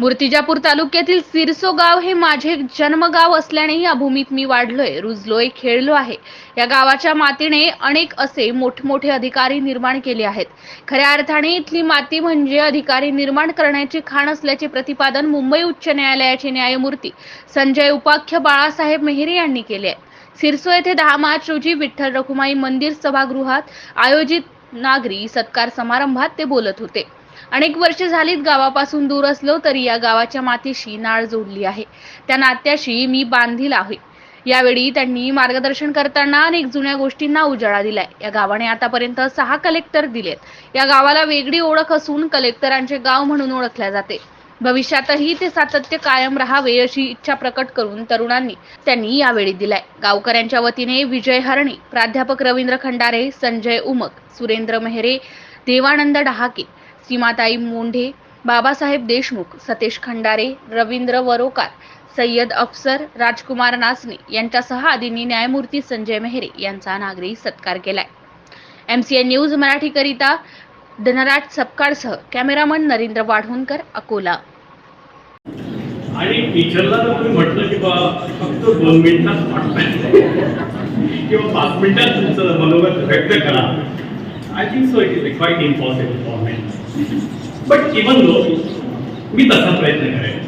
मूर्तिजापूर तालुक्यातील सिरसो गाव हे माझे जन्मगाव असल्याने या भूमीत मी वाढलोय रुजलोय खेळलो आहे. या गावाच्या मातीने अनेक असे मोठमोठे अधिकारी निर्माण केले आहेत. खऱ्या अर्थाने इथली माती म्हणजे अधिकारी निर्माण करण्याची खाण असल्याचे प्रतिपादन मुंबई उच्च न्यायालयाचे न्यायमूर्ती संजय उपाख्य बाळासाहेब मेहरे यांनी केले आहे. सिरसो येथे दहा मार्च रोजी विठ्ठल रखुमाई मंदिर सभागृहात आयोजित नागरी सत्कार समारंभात ते बोलत होते. अनेक वर्ष झालीत गावापासून दूर असलो तरी या गावाच्या मातीशी नाळ जोडली आहे. त्या नात्याशी मी बांधील आहे. यावेळी त्यांनी मार्गदर्शन करताना अनेक जुन्या गोष्टींना उजाळा दिलाय. या गावाने आतापर्यंत सहा कलेक्टर दिलेत. या गावाला वेगळी ओळख असून कलेक्टरांचे गाव म्हणून ओळखल्या जाते. भविष्यातही ते सातत्य कायम राहावे अशी इच्छा प्रकट करून तरुणांनी त्यांनी यावेळी दिलाय. गावकऱ्यांच्या वतीने विजय हरणी प्राध्यापक रवींद्र खंडारे संजय उमक सुरेंद्र मेहरे देवानंद डहाके सीमाताई मोंढे बाबासाहेब देशमुख सतेश खंडारे रवींद्र वरोकार सय्यद अफसर राजकुमार नाचणे यांच्यासह आदींनी न्यायमूर्ती संजय मेहरे यांचा नागरी सत्कार केलाय. एमसीएन न्यूज मराठीकरिता धनराज सपकाळसह कॅमेरामन नरेंद्र वाढवणकर अकोला. आणि टीचरला जर तुम्ही म्हटलं की बा फक्त दोन मिनिटात किंवा पाच मिनिटात तुमचं मनोगत व्यक्त करा. I think so it is quite impossible for mens but even though मी तसा प्रयत्न करेन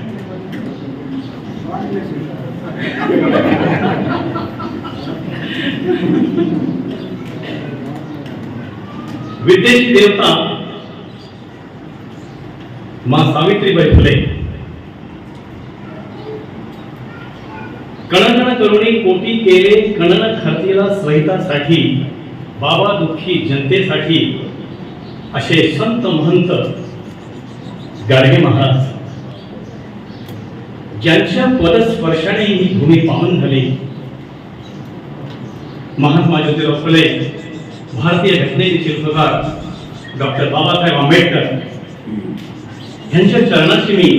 विदेश देवता मा सावित्रीबाई फुले कणकण करुणी कोटी केले कणन खातीला सहितासाठी बाबा दुःखी जनतेसाठी असे संत महंत गाडगे महाराज ज्यांच्या पदस्पर्शाने ही भूमी पावन झाली. महात्मा ज्योतिराव फुले भारतीय घटनेचे शिल्पकार डॉक्टर बाबासाहेब आंबेडकर. यांच्या चरणाची मी